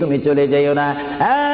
তুমি চলে যাইও না। এ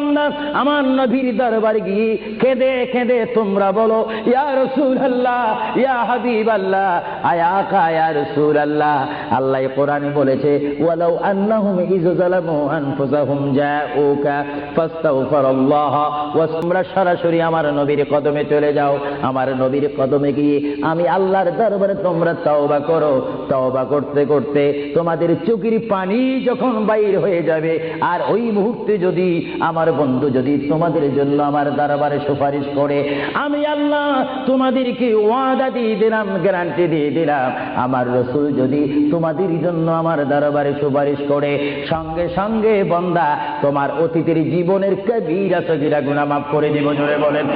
বান্দা, আমার নবীর দরবার গিয়ে কেঁদে কেঁদে তোমরা বলো, ইয়া রসুল আল্লাহ ইয়া হাবিব আল্লাহ আয়া কা ইয়া রসুল আল্লাহ আল্লাহ কোরআনে বলেছে, ওয়ালাউ আন্নাহুম ইজ জালামু আনফুসাহুম জাউকা, ফাস্তাগফিরুল্লাহ, ওয়া তোমরা সরাসরি আমার নবীর কদমে চলে যাও। আমার নবীর কদমে গিয়ে আমি আল্লাহর দরবারে তোমরা তওবা করো। তওবা করতে করতে তোমাদের চোখের পানি যখন বাইর হয়ে যাবে, আর ওই মুহূর্তে যদি আমার বন্ধু যদি তোমাদের জন্য আমার দরবারে সুপারিশ করে, আমি আল্লাহ তোমাদেরকে ওয়াদা দিয়ে দিলাম, গ্যারান্টি দিয়ে দিলাম, আমার রসুল যদি তোমাদের জন্য আমার দরবারে সুপারিশ করে, সঙ্গে সঙ্গে বন্দা তোমার অতীতের জীবনের কবিরা সগিরা গুণা মাফ করে দিব। জোরে বলেন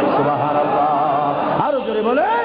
আরও জোরে বলেন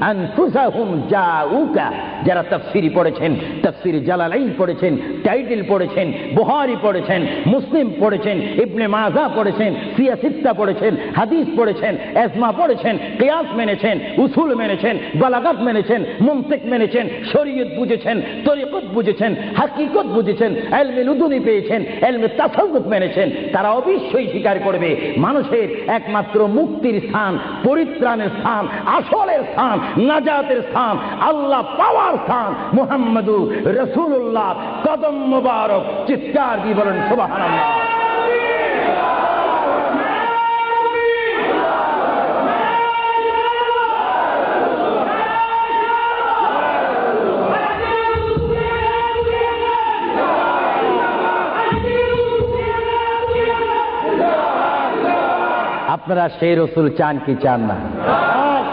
আনফুসাহুম জাউকা। যারা তাফসিরি পড়েছেন, তাফসিরি জালালাইন পড়েছেন, টাইটেল পড়েছেন বুহারি পড়েছেন, মুসলিম পড়েছেন, ইবনে মাজা পড়েছেন সিয়াসিত্তা পড়েছেন, হাদিস পড়েছেন এসমা পড়েছেন, কিয়াস মেনেছেন, উসুল মেনেছেন, বালাগাত মেনেছেন মুমতিক মেনেছেন, শরীয়ত বুঝেছেন, তরিকত বুঝেছেন, হাকিকত বুঝেছেন, এলমে লুদুনি পেয়েছেন, এলমে তাসাউফ মেনেছেন, তারা অবশ্যই স্বীকার করবে, মানুষের একমাত্র মুক্তির স্থান, পরিত্রাণের স্থান, আসলের স্থান নাজাতের স্থান, আল্লাহ পাওয়ার স্থান, মুহাম্মদু রসুল্লাহ কদম মুবারক, চিৎকার দিয়ে বলেন, সুবহানাল্লাহ। আপনারা সেই রসুল চান কি চান না?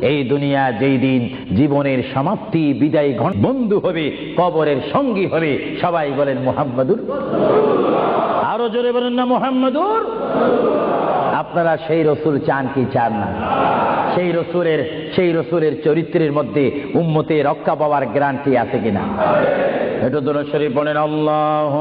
এই দুনিয়া যেই দিন জীবনের সমাপ্তি, বিদায় ঘন বন্ধু হবে, কবরের সঙ্গী হবে, সবাই বলেন মোহাম্মদুর আরও জোরে বলেন না মোহাম্মদুর আপনারা সেই রসুল চান কি চান না? সেই রসুলের সেই রসুলের চরিত্রের মধ্যে উম্মতে রক্ষা পাওয়ার গ্যারান্টি আছে কিনা? এটা দূর বলেন আল্লাহ